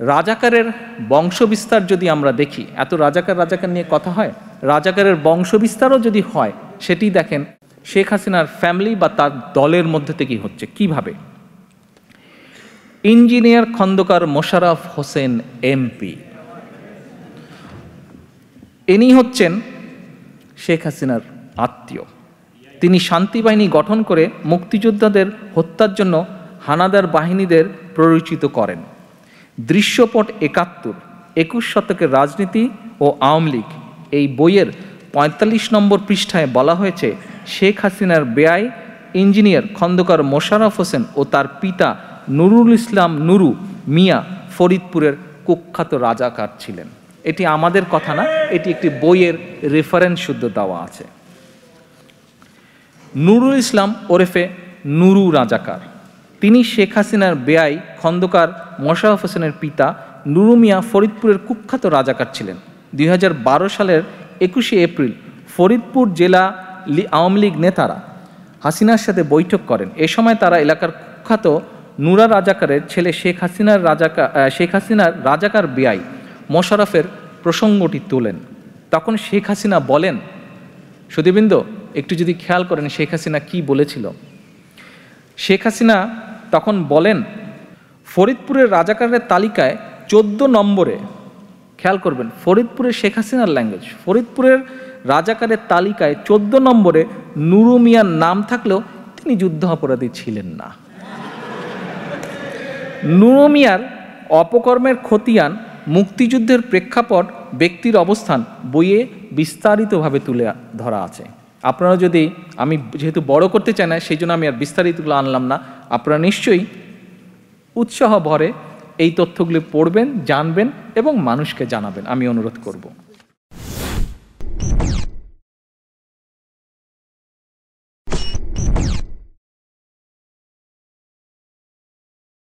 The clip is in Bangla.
রাজাকারের বংশবিস্তার যদি আমরা দেখি, এত রাজাকার রাজাকার নিয়ে কথা হয়? রাজাকারের বংশবিস্তারও যদি হয় সেটি দেখেন শেখ হাসিনার ফ্যামিলি বা তার দলের মধ্যে থেকেই হচ্ছে। কীভাবে? Engineer, Khandakar Mosharraf Hossain MP. ইনি হচ্ছেন শেখ হাসিনার আত্মীয়। তিনি শান্তি বাহিনী গঠন করে মুক্তিযোদ্ধাদের হত্যার জন্য হানাদার বাহিনীদের প্ররোচিত করেন। দৃশ্যপট একাত্তর, একুশ শতকের রাজনীতি ও আওয়ামী লীগ। এই বইয়ের পঁয়তাল্লিশ নম্বর পৃষ্ঠায় বলা হয়েছে, শেখ হাসিনার বেআই ইঞ্জিনিয়ার খন্দকার মোশাররফ হোসেন ও তার পিতা নুরুল ইসলাম নুরু মিয়া ফরিদপুরের কুখ্যাত রাজাকার ছিলেন। এটি আমাদের কথা না, এটি একটি বইয়ের রেফারেন্স শুদ্ধ দেওয়া আছে। নুরুল ইসলাম ওরেফে নুরু রাজাকার। তিনি শেখ হাসিনার বেআই খন্দকার মোশাররফ হোসেনের পিতা নুরুমিয়া ফরিদপুরের কুখ্যাত রাজাকার ছিলেন। দুই হাজার বারো সালের একুশে এপ্রিল ফরিদপুর জেলা আওয়ামী লীগ নেতারা হাসিনার সাথে বৈঠক করেন। এ সময় তারা এলাকার কুখ্যাত নুরা রাজাকারের ছেলে শেখ হাসিনার রাজাকার শেখ হাসিনার রাজাকার বেআই মোশারফের প্রসঙ্গটি তোলেন। তখন শেখ হাসিনা বলেন সুদীবৃন্দ একটু যদি খেয়াল করেন শেখ হাসিনা কি বলেছিল? শেখ হাসিনা তখন বলেন, ফরিদপুরের রাজাকারের তালিকায় চোদ্দ নম্বরে। খেয়াল করবেন, ফরিদপুরের শেখ হাসিনার ল্যাঙ্গুয়েজ ফরিদপুরের রাজাকারের তালিকায় চোদ্দ নম্বরে নুরু মিয়ার নাম থাকলেও তিনি যুদ্ধ অপরাধী ছিলেন না। নুরু মিয়ার অপকর্মের খতিয়ান মুক্তিযুদ্ধের প্রেক্ষাপট ব্যক্তির অবস্থান বইয়ে বিস্তারিতভাবে তুলে ধরা আছে। আপনারা যদি আমি যেহেতু বড় করতে চাই না, সেই জন্য আমি আর বিস্তারিতগুলো আনলাম না। আপনারা নিশ্চয়ই উৎসাহ ভরে এই তথ্যগুলি পড়বেন, জানবেন এবং মানুষকে জানাবেন। আমি অনুরোধ করব।